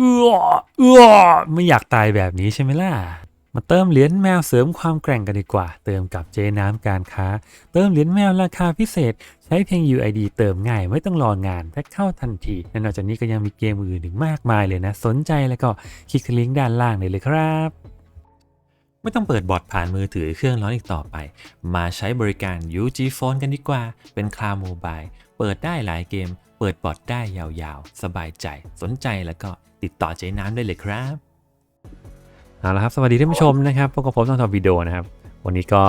เอื้อเอื้อไม่อยากตายแบบนี้ใช่ไหมล่ะ มาเติมเหรียญแมวเสริมความแกร่งกันดีกว่า เติมกับเจน้ำการค้า เติมเหรียญแมวราคาพิเศษ ใช้เพียง UID เติมง่ายไม่ต้องรองานแพ็คเข้าทันทีและนอกจากนี้ก็ยังมีเกมอื่นอีกมากมายเลยนะ สนใจแล้วก็คลิกลิงก์ด้านล่างได้เลยครับไม่ต้องเปิดบอทผ่านมือถือเครื่องร้อนอีกต่อไป มาใช้บริการ UG Phone กันดีกว่า เป็นคลาวด์โมบาย เปิดได้หลายเกม เปิดบอทได้ยาวๆ สบายใจ สนใจแล้วก็ติดต่อเจ๊น้ำได้เลยครับ เอาละครับ สวัสดีท่านผู้ชมนะครับ พบกับผมต้องทำวิดีโอนะครับ วันนี้ก็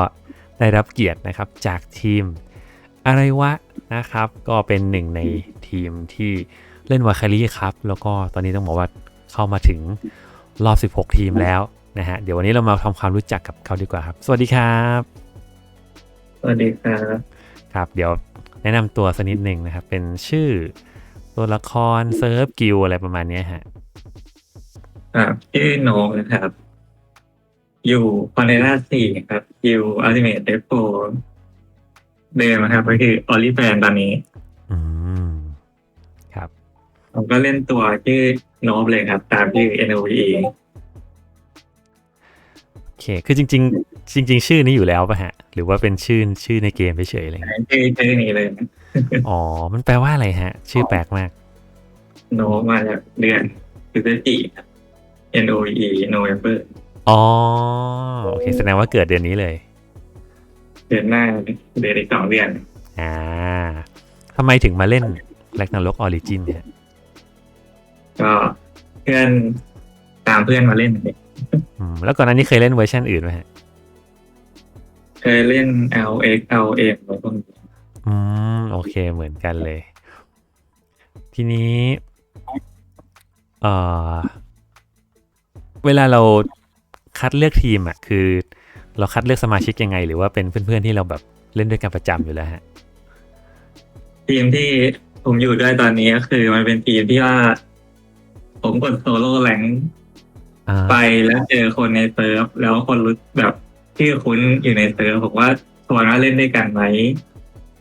ได้รับเกียรตินะครับจากทีมอะไรวะนะครับ ก็เป็นหนึ่งในทีมที่เล่นวาคารีครับ แล้วก็ตอนนี้ต้องบอกว่าเข้ามาถึงรอบ 16 ทีมแล้วนะฮะ เดี๋ยววันนี้เรามาทำความรู้จักกับเขาดีกว่าครับ สวัสดีครับ สวัสดีครับ ครับ เดี๋ยว แนะนำตัวสักนิดหนึ่งนะครับ เป็นชื่อตัวละครเซิร์ฟกิลอะไรประมาณเนี้ยฮะครับชื่อโหนงนะครับ อยู่คอนเนล่าสี่ครับอยู่อัลติเมทเดฟโฟเดิมนะครับก็คือออลิแฟนตอนนี้ อืม ครับ ผมก็เล่นตัวชื่อโนบเลยครับ ตามชื่อ NOVE โอ เค คือจริง ๆ จริง ๆ ชื่อนี้อยู่แล้วป่ะฮะ หรือว่าเป็นชื่อชื่อในเกมเฉยๆอะไรเงี้ยชื่อชื่อนี้เลย อ๋อ มันแปลว่าอะไรฮะ ชื่อแปลกมาก โนมาจากเดือนพฤศจิกครับ NOVE November อ๋อ โอเค แสดงว่าเกิดเดือนนี้เลย เดือนหน้าเดือนอีกสองเดือน อ่าทำไมถึงมาเล่นแลกนาล็อกออริจินเนี่ย ก็เพื่อนตามเพื่อนมาเล่นอืม แล้วก่อนหน้านี้เคยเล่นเวอร์ชันอื่นไหมฮะเคยเล่น LX LM แล้วพวกนี้อืมโอเคเหมือนกันเลย ทีนี้เอ่อเวลาเราคัดเลือกทีมอะ คือ เราคัดเลือกสมาชิกยังไง หรือว่าเป็นเพื่อนๆที่เราแบบเล่นด้วยกันประจำอยู่แล้วฮะทีมที่ผมอยู่ด้วยตอนนี้ก็คือมันเป็นทีมที่ว่า ผมกดโซโล่แหลงอ่า ไปแล้วเจอคนในเซิร์ฟแล้วคนรู้แบบชื่อคุ้นอยู่ในเซิร์ฟผมว่าชวนว่าเล่นด้วยกันไหม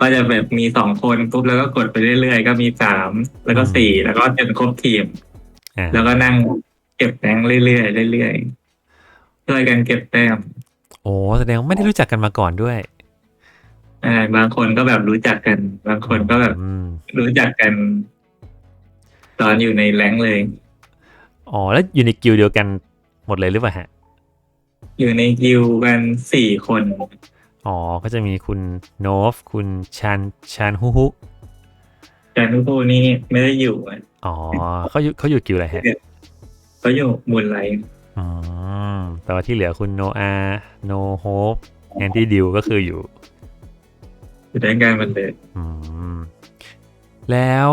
ก็จะแบบมีสองคนปุ๊บแล้วก็กดไปเรื่อยๆ ก็มีสามแล้วก็สี่แล้วก็จนครบทีมอ่าแล้วก็นั่งเก็บแต้มเรื่อยๆเรื่อยๆช่วยกันเก็บแต้มโอ้แสดงว่าไม่ได้รู้จักกันมาก่อนด้วยอ่าบางคนก็แบบรู้จักกัน บางคนก็แบบอืมรู้จักกัน ตอนอยู่ในแรงค์เลย อ๋อ แล้วอยู่ในกิลด์เดียวกันหมดเลยหรือเปล่าฮะ อยู่ในกิวกันสี่คนอ๋อ ก็จะมีคุณโนฟ คุณชานชานฮุฮุแต่ทุกคนนี่ไม่ได้อยู่อะอ๋อเขาอยู่เขาอยู่กิลด์อะไรฮะ เขาอยู่มูลไลท์อืมแต่ว่าที่เหลือคุณโนอา โนโฮปแอนตี้ดิวก็คืออยู่ อยู่ด้วยกันหมันเลยอืม แล้ว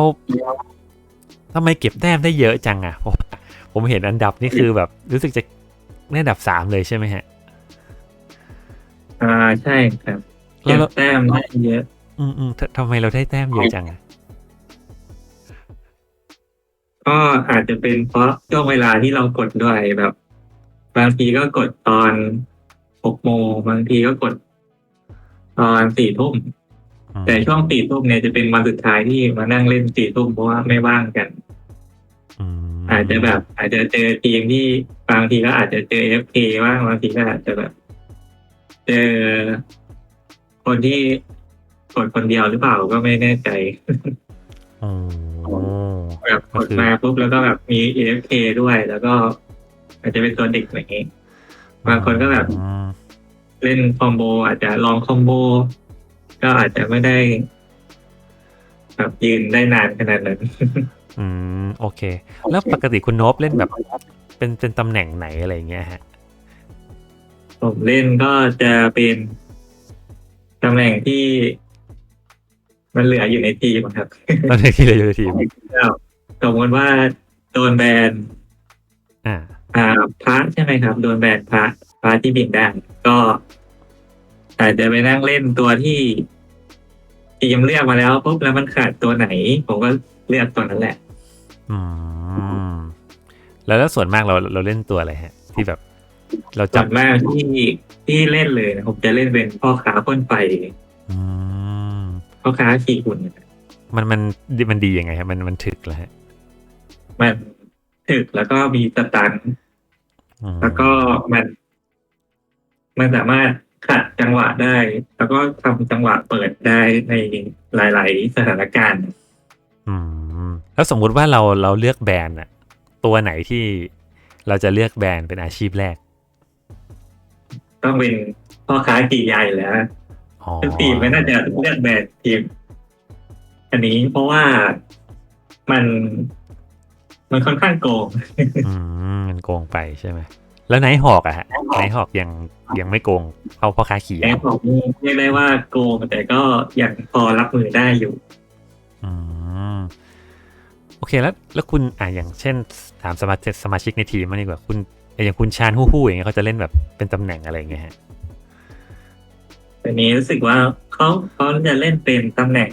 ทำไมเก็บแต้มได้เยอะจังอะเพราะว่า ผมเห็นอันดับนี่คือแบบรู้สึกจะได้อันดับสามเลยใช่ไหมฮะ อ่าใช่ครับแล้เก็วบแต้มได้เยอะ อืมอืมททำไมเราได้แต้มเยอะจังอะก็อาจจะเป็นเพราะช่วงเวลาที่เรากดด้วยแบบ บางทีก็กดตอนหกโมงบางทีก็กดตอนสี่ทุ่มอืมแต่ช่วงสี่ทุ่มเนี่ยจะเป็นวันสุดท้ายที่มานั่งเล่นสี่ทุ่มเพราะว่าไม่ว่างกัน อืมอาจจะแบบ อาจจะเจอทีมที่บางทีก็อาจจะเจอเอฟเคบ้างบางทีก็อาจจะแบบ เจอคนที่กดคนเดียวหรือเปล่าก็ไม่แน่ใจอ๋อแบบกก็ดคือมาปุ๊บแล้วก็แบบมีเอฟเคด้วยแล้วก็ อาจจะเป็นตัวเด็กอะไรอย่างงี้บางคนก็แบบอืมเล่นคอมโบ อาจจะลองคอมโบ ก็อาจจะไม่ได้ แบบยืนได้นานขนาดนั้น อืมโอเค แล้วปกติคุณโนบเล่นแบบเป็นเป็นตำแหน่งไหนอะไรอย่างเงี้ยฮะผมเล่นก็จะเป็นตำแหน่งที่ มันเหลืออยู่ในทีมอะครับตอนนี้ที่เราอยู่ในทีมสมมติว่าโดนแบนอ่า อ่าพระใช่ไหมครับ โดนแบนพระพระที่บินได้ก็อาจจะไปนั่งเล่นตัวที่ทีมเลือกมาแล้วปุ๊บแล้วมันขาดตัวไหน ผมก็เลือกตัวนั้นแหละ อืมแล้วแล้วส่วนมากเราเราเล่นตัวอะไรฮะ ที่แบบ เราส่จัวบนมากที่ที่เล่นเลยนะผมจะเล่นเป็นพ่อค้าพ่นไฟอืมพ่อค้าขี่หุ่นมันมันมันดียังไงครับมันมันถึกแล้วฮะมันถึกแล้วก็มีสตันอืมแล้วก็มัน มันสามารถขัดจังหวะได้ แล้วก็ทำจังหวะเปิดได้ในหลาย ๆ สถานการณ์ อืม แล้วสมมุติว่าเราเราเลือกแบรนด์อะตัวไหนที่เราจะเลือกแบรนด์เป็นอาชีพแรก ต้องเป็นพ่อค้ากี่ใหญ่แล้วอ๋อทุกทีมไม่น่าจะเลือกแบรนด์ทีม อันนี้เพราะว่ามันมันค่อนข้างโกงอืมมันโกงไปใช่ไหม แล้วไนท์ฮอกอะฮะไนท์ฮอกยังยังไม่โกงเข้าพ่อค้าขี่แออะปของเรียกได้ว่าโกงแต่ก็ยังพอรับมือได้อยู่ อืม โอเคแล้วแล้วคุณอะอย่างเช่นถามสมาชิกสมาชิกในทีมมางดีกว่าคุณอย่างคุณชาญฮู้ฮู้อย่างเงี้ยเขาจะเล่นแบบเป็นตำแหน่งอะไรอย่างเงี้ยฮะแต่นี้รู้สึกว่าเขาเขาจะเล่นเป็นตำแหน่ง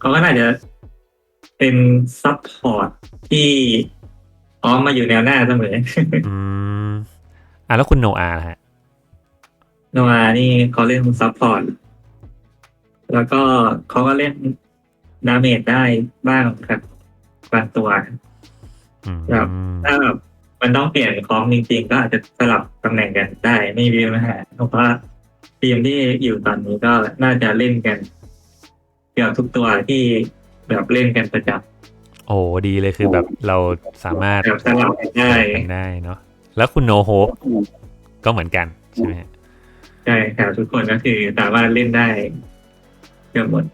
เขาก็น่าจะเป็นซับพอร์ตที่พร้อมมาอยู่แนวหน้าเสมออืมอะแล้วคุณโนอาล่ะฮะโนอานี่เขาเล่นซับพอร์ตแล้วก็เขาก็เล่น ดาเมจได้บ้างครับบางตัวอืมครับถ้าแบบมันต้องเปลี่ยนของจริงๆ ก็อาจจะสลับตำแหน่งกันได้ไม่มีปัญหาเพราะว่าทีมที่อยู่ตอนนี้ก็น่าจะเล่นกันเกือบทุกตัวที่แบบเล่นกันประจโอ้ดีเลยคือแบบเราสามารถำแบบสลับกันได้กันได้เนาะแล้วคุณโนโฮปก็เหมือนกันใช่ไหมฮะใช่ครับทุกคนก็คือสามารถเล่นได้เกือบหมด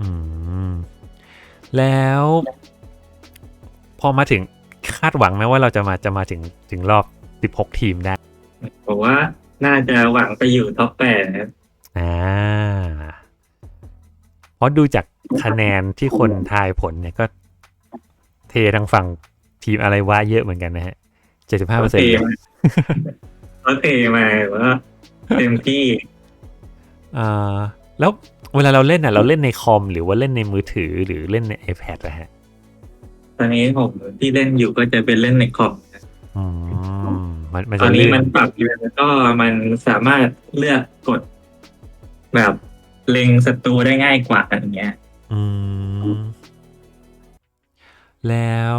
อืม แล้วพอมาถึงคาดหวังไหมว่าเราจะมาจะมาถึงถึงรอบ16ทีมได้ ผมว่าน่าจะหวังไปอยู่ท็อปแปดนะครับอ่าเพราะดูจากคะแนนที่คนทายผลเนี่ยก็ เททางฝั่งทีมอะไรวะเยอะเหมือนกันนะฮะ75เปอร์เซ็นเทต์มาเขาเทมาว่าเต็มที่อ่า แล้วเวลาเราเล่นอะเราเล่นในคอม หรือว่าเล่นในมือถือหรือเล่นใน iPad อะฮะ ตอนนี้ผมที่เล่นอยู่ก็จะเป็นเล่นในคอมอืมมันมันตอจะนนี้เลื่อมันนปรับอยู่แล้วก็มันสามารถเลือกกด แบบเล็งศัตรูได้ง่ายกว่าอย่างเงี้ย อืมแล้ว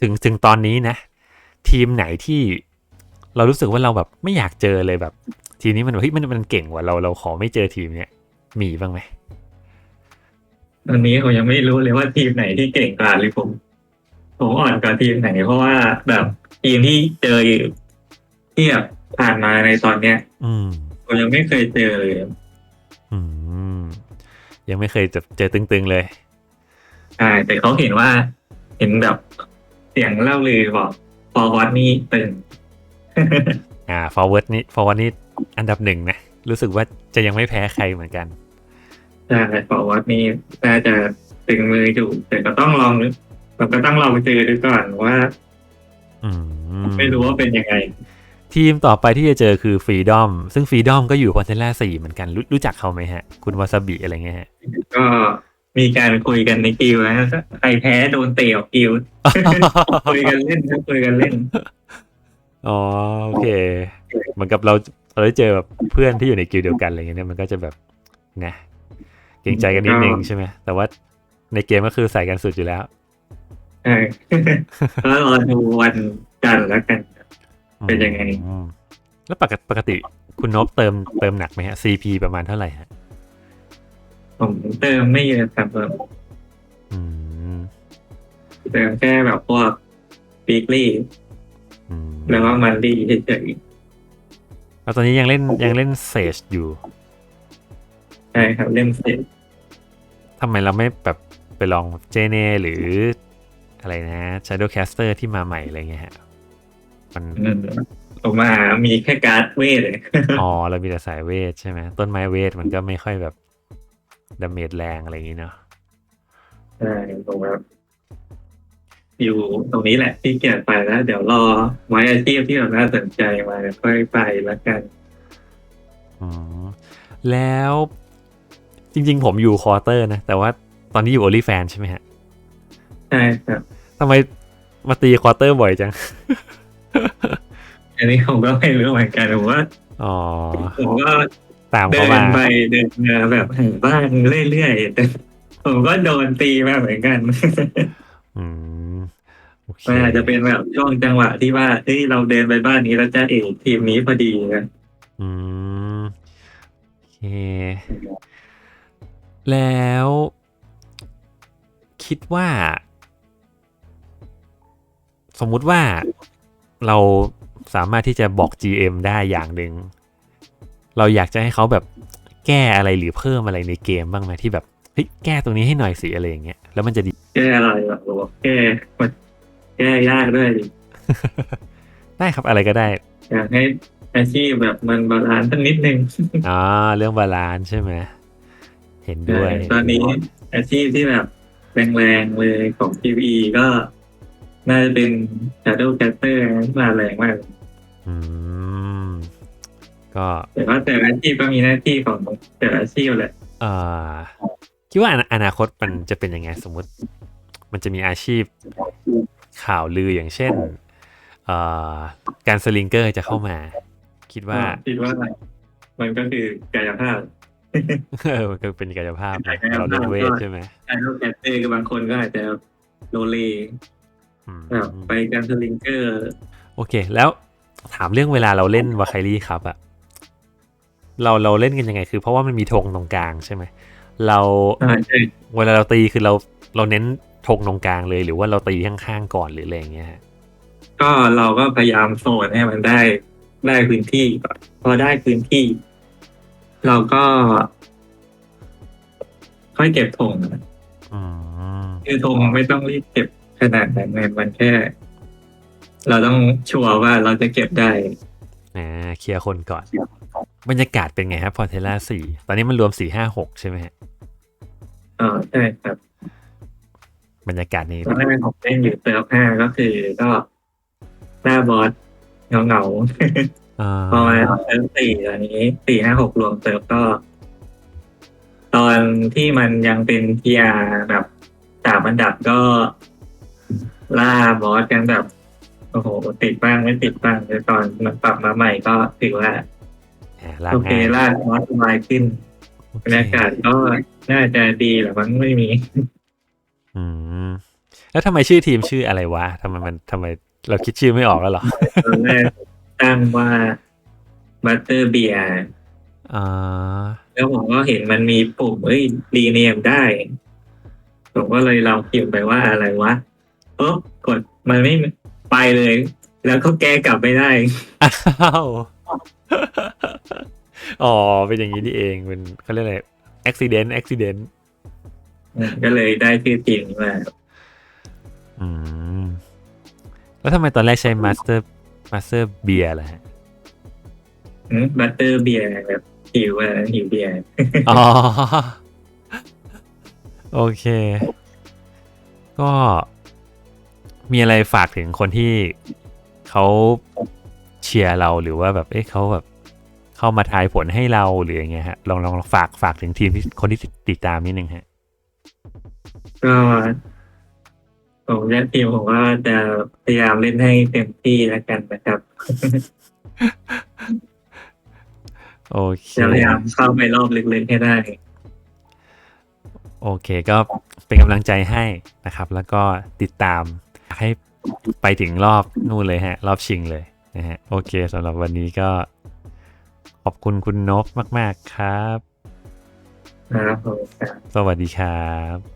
ถึงถึงตอนนี้นะ ทีมไหนที่ เรารู้สึกว่าเราแบบไม่อยากเจอเลยแบบ ทีมนี้มันแบบเฮ้ยมันมันเก่งกว่าเราเราขอไม่เจอทีมเนี้ยมีบ้างไหมตอนนี้ผมยังไม่รู้เลยว่าทีมไหนที่เก่งกว่าหรือผมผมอ่อนกว่าทีมไหน เพราะว่าแบบทีมที่เจออยู่ที่แบบผ่านมาในตอนเนี้ย อืมผมยังไม่เคยเจอเลย อืม ยังไม่เคยจะเจอตึงๆเลยใช่แต่เขาเห็นว่า เห็นแบบเสียงเล่าลือบอกฟอร์วอตนี่ตึง อ่า forward นี่ forward นี่อันดับหนึ่งนะ รู้สึกว่าจะยังไม่แพ้ใครเหมือนกันใช่ฟอร์วอตนี่น่าจะตึงมืออยู่ แต่ก็ต้องลองเราก็ต้องลองไปเจอดูก่อนว่าอืมไม่รู้ว่าเป็นยังไง ทีมต่อไปที่จะเจอคือฟรีดอมซึ่งฟรีดอมก็อยู่คอนเทนล่าสี่เหมือนกันรู้รู้จักเขาไหมฮะ คุณวาซาบิอะไรเงี้ยฮะ ก็มีการคุยกันในกิวนะใครแพ้โดนเตะออกกิวคุยกันเล่นครับคุยกันเล่น อ๋อโอเค เหมือนกับเราเราได้เจอแบบเพื่อนที่อยู่ในกิลด์เดียวกันอะไรเงี้ยเนี่ยมันก็จะแบบนะเกรงใจกันนิดนึงใช่ไหมแต่ว่าในเกมก็คือใส่กันสุดอยู่แล้วใช่ก็รอดูวันจันทร์แล้วกัน เป็นยังไงอืมแล้วปกติปกติคุณนบเติมเติมหนักไหมฮะ CP ประมาณเท่าไหร่ฮะผมเติมไม่เยอะครับผมอืมเติมแค่แบบพวกปีกลี่ อืมแล้วก็มันดีเฉยแล้วตอนนี้ยังเล่นยังเล่นเซจอยู่ๆใช่ครับเล่นเสร็จทำไมเราไม่แบบไปลองเจเนหรืออะไรนะ Shadowcaster ที่มาใหม่อะไรเงี้ยฮะ มันอืมผมมามีแค่การ์ดเวทเลยอ๋อเรามีแต่สายเวทใช่ไหมต้นไม้เวทมันก็ไม่ค่อยแบบดาเมจแรงอะไรอย่างนี้เนาะใช่ผมแบบ อยู่ตรงนี้แหละที่เกียจไปแล้ว เดี๋ยวรอไว้อาชีพที่แบบน่าสนใจมาเดี๋ยวค่อยไปแล้วกันอืมแล้วจริง ๆ ผมอยู่ควอเตอร์นะ แต่ว่าตอนนี้อยู่โอลิแฟนใช่ไหมฮะใช่ครับทำไมมาตีควอเตอร์บ่อยจัง อันนี้ผมก็ไม่รู้เหมือนกันผมว่าอ๋อผมก็ตามเดิเขานมาไปเดินมาแบบหาบ้านเรื่อยๆแต่ผมก็โดนตีมาเหมือนกัน อืมโอเคมันอาจจะเป็นแบบช่วงจังหวะที่ว่าเฮ้ยเราเดินไปบ้านนี้แล้วจะเอกทีมนี้พอดีนะอืมโอเค แล้ว คิดว่า สมมุติว่าเราสามารถที่จะบอก GM ได้อย่างหนึ่งเราอยากจะให้เขาแบบแก้อะไรหรือเพิ่มอะไรในเกมบ้างไหมที่แบบเฮ้ยแก้ตรงนี้ให้หน่อยสิอะไรอย่างเงี้ยแล้วมันจะดีแก้อะไรแบบบอกแก้มันแก้ยากด้วยดิได้ครับอะไรก็ได้ อยากให้อาชีพแบบมันบาลานซ์สักนิดนึงอ๋อเรื่องบาลานซ์ใช่ไหมเห็นด้วย ตอนนี้อาชีพที่แบบแรงๆเลยของ PVE ก็น่าจะเป็น Shadow Caster ที่มาแรงมากอืมก็แต่ว่าแต่ละอาชีพก็มีหน้าที่ของแต่ละอาชีพแหละเอ่อ คิดว่าอนาอนาคตมันจะเป็นยังไงสมมติ มันจะมีอาชีพข่าวลืออย่างเช่นเอ่อการสลิงเกอร์จะเข้ามา คิดว่าคิดว่ามันก็คือกายภาพเออมันก็เป็นกายภาพนะกายภาพเราเล่นเวทใช่ไหม Shadow Caster คือบางคนก็อาจจะโลเลอืมแบบไปการสลิงเกอร์ โอเค แล้วถามเรื่องเวลาเราเล่นวาไคลี่ครับอะเราเราเล่นกันยังไงคือเพราะว่ามันมีธงตรงกลางใช่ไหม เราอ่าใช่เวลาเราตีคือเราเราเน้นธงตรงกลางเลย หรือว่าเราตีข้างๆก่อนหรืออะไรอย่างเงี้ยฮะก็เราก็พยายามโซนให้มันได้ได้พื้นที่ก่อนพอได้พื้นที่ เราก็ค่อยเก็บธงนะอืมคือธงไม่ต้องรีบเก็บขนาดนั้นไงมันแค่ เราต้องชัวร์ว่าเราจะเก็บได้อ่าเคลียร์คนก่อน บรรยากาศเป็นไงครับพอเทล่าสี่ตอนนี้มันรวมสี่ห้าหกใช่ไหมฮะ อ๋อใช่ครับบรรยากาศนี้ตอนแรกผมเล่นอยู่เติร์ฟห้าก็คือก็หน้าบอสเงาเงาๆอ่าพอมาเติมสี่ตอนนี้สี่ห้าหกรวมเติมก็ ตอนที่มันยังเป็นพีอาแบบสามอันดับก็ ล่าบอสกันแบบโอ้โหติดบ้างไม่ติดบ้างแต่ตอนมันปรับมาใหม่ก็ถือว่าอ่าลากโอเคง่ายล่าบอสสบายขึ้นโอ บรรยากาศก็น่าจะดีแหละมันไม่มี อืมแล้วทำไมชื่อทีมชื่ออะไรวะทำไมมันทำไมเราคิดชื่อไม่ออกแล้วเหรอตอนแรกตั้งว่าบัตเตอร์เบียอ่าแล้วผมก็เห็นมันมีปุ่มเอ้ยรีเนมได้ ผมก็เลยลองพิมพ์ไปว่าอะไรวะปุ๊บกดมันไม่ไปเลย แล้วก็แก้กลับไม่ได้อ้าว อ๋อ เป็นอย่างนี้นี่เอง เป็นเขาเรียกอะไร accident accident ก็เลยได้ชื่อทีมนี้มาอืม แล้วทำไมตอนแรกใช้ master master beer ล่ะฮะบัตเตอร์เบียแบบหิวอะหิวเบียร์อ๋อ โอเค ก็มีอะไรฝากถึงคนที่เขาเชียร์เราหรือว่าแบบ เอ๊ะเขาแบบ เข้ามาทายผลให้เราหรืออย่างเงี้ยฮะลองลองฝากฝากถึงทีมที่คนที่ติดตามนิดนึงฮะก็ผมและทีมผมก็จะพยายามเล่นให้เต็มที่แล้วกันนะครับโอเคจะพยายามเข้าไปรอบลึกๆให้ได้ โอเคก็เป็นกำลังใจให้นะครับ แล้วก็ติดตามให้ไปถึงรอบนู่นเลยฮะ รอบชิงเลยนะฮะโอเคสำหรับวันนี้ก็ ขอบคุณคุณนบมาก ๆ ครับนะครับผม สวัสดีครับ